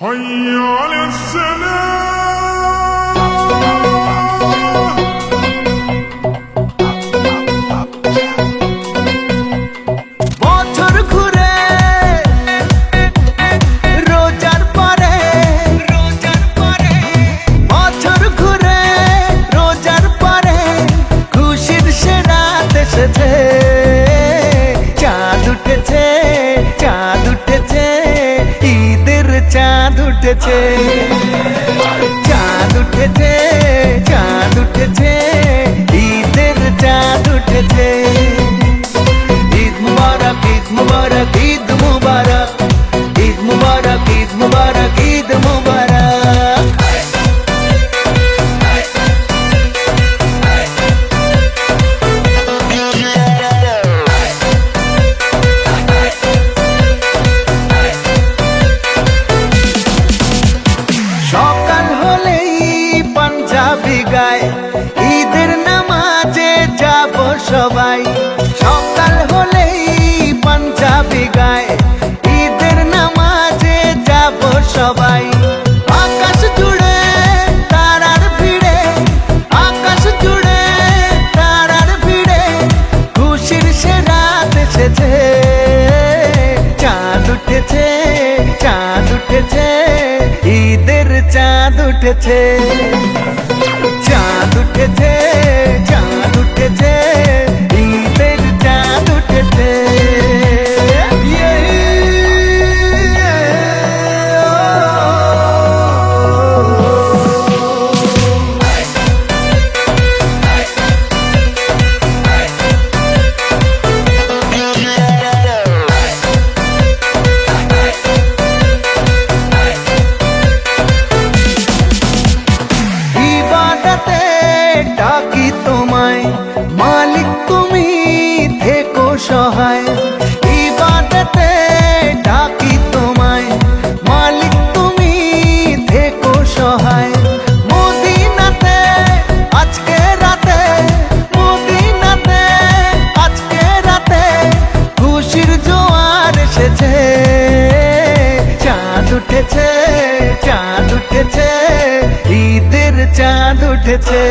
Hayya aleyhisselam. উঠেছে। চাঁদ উঠেছে চাঁদ উঠেছে ঈদের চাঁদ উঠেছে। ঈদ মুবারক ঈদ মুবারক ঈদ সবাই। সকাল হলেই পাঞ্জাবি গায়। ঈদের নামাজে যাব সবাই। আকাশ জুড়ে তারার ভিড়ে, আকাশ জুড়ে তারার ভিড়ে, খুশির সে রাত এসেছে। চাঁদ উঠেছে চাঁদ উঠেছে, ঈদের চাঁদ উঠেছে। উঠেছে চাঁদ উঠেছে সহায় ইবাদতে ডাকি তোমায়। মালিক তুমি, থেকো সহায়। মদিনাতে, আজকে রাতে, মদিনাতে, আজকে রাতে খুশির জোয়ার এসেছে। চাঁদ উঠেছে চাঁদ উঠেছে, ঈদের চাঁদ উঠেছে।